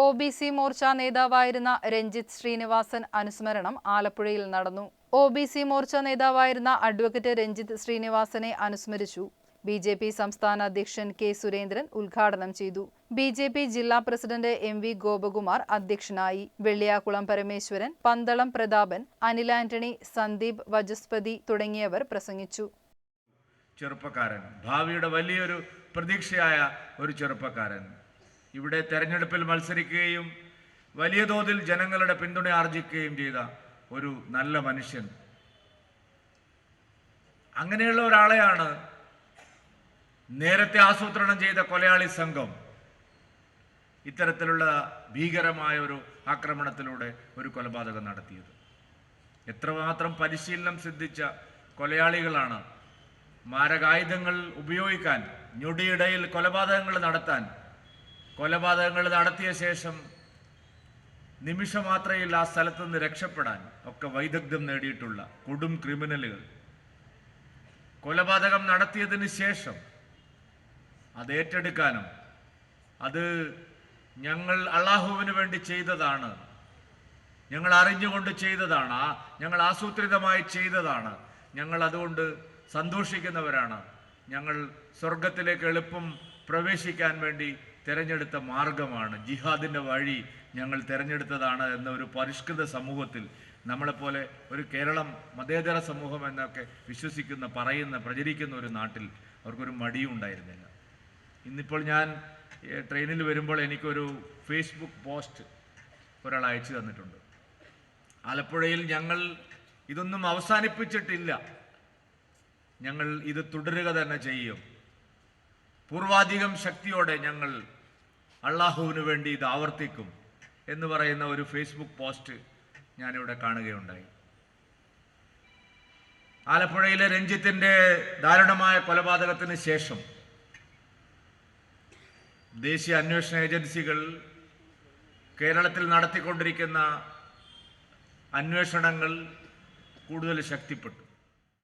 O B C Morcha നേതാവായിരുന്ന രഞ്ജിത്ത് ശ്രീനിവാസൻ അനുസ്മരണം ആലപ്പുഴയിൽ നടന്നു. ഒ ബി സി മോർച്ച നേതാവായിരുന്ന അഡ്വക്കേറ്റ് രഞ്ജിത്ത് ശ്രീനിവാസനെ അനുസ്മരിച്ചു. ബി ജെ പി സംസ്ഥാന അധ്യക്ഷൻ കെ സുരേന്ദ്രൻ ഉദ്ഘാടനം ചെയ്തു. ബി ജെ പി ജില്ലാ പ്രസിഡന്റ് എം വി ഗോപകുമാർ അധ്യക്ഷനായി. വെള്ളിയാക്കുളം പരമേശ്വരൻ പന്തളം പ്രതാപൻ അനിൽ ആന്റണി സന്ദീപ് വജസ്പതി തുടങ്ങിയവർ പ്രസംഗിച്ചു. ചെറുപ്പക്കാരൻ. ഭാവിയുടെ വലിയൊരു പ്രതീക്ഷയായ ഒരു ചെറുപ്പക്കാരൻ. ഇവിടെ തെരഞ്ഞെടുപ്പിൽ മത്സരിക്കുകയും വലിയ തോതിൽ ജനങ്ങളുടെ പിന്തുണ ആർജിക്കുകയും ചെയ്ത ഒരു നല്ല മനുഷ്യൻ. അങ്ങനെയുള്ള ഒരാളെയാണ് നേരത്തെ ആസൂത്രണം ചെയ്ത കൊലയാളി സംഘം. ഇത്തരത്തിലുള്ള ഭീകരമായ ഒരു ആക്രമണത്തിലൂടെ ഒരു കൊലപാതകം നടത്തിയത്. എത്രമാത്രം പരിശീലനം സിദ്ധിച്ച കൊലയാളികളാണ് മാരകായുധങ്ങൾ ഉപയോഗിക്കാൻ ഞൊടിയിടയിൽ കൊലപാതകങ്ങൾ നടത്താൻ കൊലപാതകങ്ങൾ നടത്തിയ ശേഷം നിമിഷമാത്രയിൽ ആ സ്ഥലത്ത് നിന്ന് രക്ഷപ്പെടാൻ ഒക്കെ വൈദഗ്ധ്യം നേടിയിട്ടുള്ള കൊടും ക്രിമിനലുകൾ. കൊലപാതകം നടത്തിയതിന് ശേഷം അത് ഏറ്റെടുക്കാനും അത് ഞങ്ങൾ അള്ളാഹുവിന് വേണ്ടി ചെയ്തതാണ്. ഞങ്ങൾ അറിഞ്ഞുകൊണ്ട് ചെയ്തതാണ്. ഞങ്ങൾ ആസൂത്രിതമായി ചെയ്തതാണ്. ഞങ്ങൾ അതുകൊണ്ട് സന്തോഷിക്കുന്നവരാണ്. ഞങ്ങൾ സ്വർഗത്തിലേക്ക് എളുപ്പം പ്രവേശിക്കാൻ വേണ്ടി തിരഞ്ഞെടുത്ത മാർഗമാണ്. ജിഹാദിന്റെ വഴി ഞങ്ങൾ തിരഞ്ഞെടുത്തതാണ് എന്ന ഒരു പരിഷ്കൃത സമൂഹത്തിൽ നമ്മളെപ്പോലെ ഒരു കേരളം മതേതര സമൂഹം എന്നൊക്കെ വിശ്വസിക്കുന്ന പറയുന്ന പ്രചരിക്കുന്ന ഒരു നാട്ടിൽ അവർക്കൊരു മടിയും ഉണ്ടായിരുന്നില്ല. ഇന്നിപ്പോൾ ഞാൻ ട്രെയിനിൽ വരുമ്പോൾ എനിക്കൊരു ഫേസ്ബുക്ക് പോസ്റ്റ് ഒരാൾ അയച്ചു തന്നിട്ടുണ്ട്. ആലപ്പുഴയിൽ ഞങ്ങൾ ഇതൊന്നും അവസാനിപ്പിച്ചിട്ടില്ല. ഞങ്ങൾ ഇത് തുടരുക തന്നെ ചെയ്യും. പൂർവാധികം ശക്തിയോടെ ഞങ്ങൾ അള്ളാഹുവിന് വേണ്ടി ഇത് ആവർത്തിക്കും എന്ന് പറയുന്ന ഒരു ഫേസ്ബുക്ക് പോസ്റ്റ് ഞാനിവിടെ കാണുകയുണ്ടായി. ആലപ്പുഴയിലെ രഞ്ജിത്തിന്റെ ദാരുണമായ കൊലപാതകത്തിന് ശേഷം ദേശീയ അന്വേഷണ ഏജൻസികൾ കേരളത്തിൽ നടത്തിക്കൊണ്ടിരിക്കുന്ന അന്വേഷണങ്ങൾ കൂടുതൽ ശക്തിപ്പെട്ടു.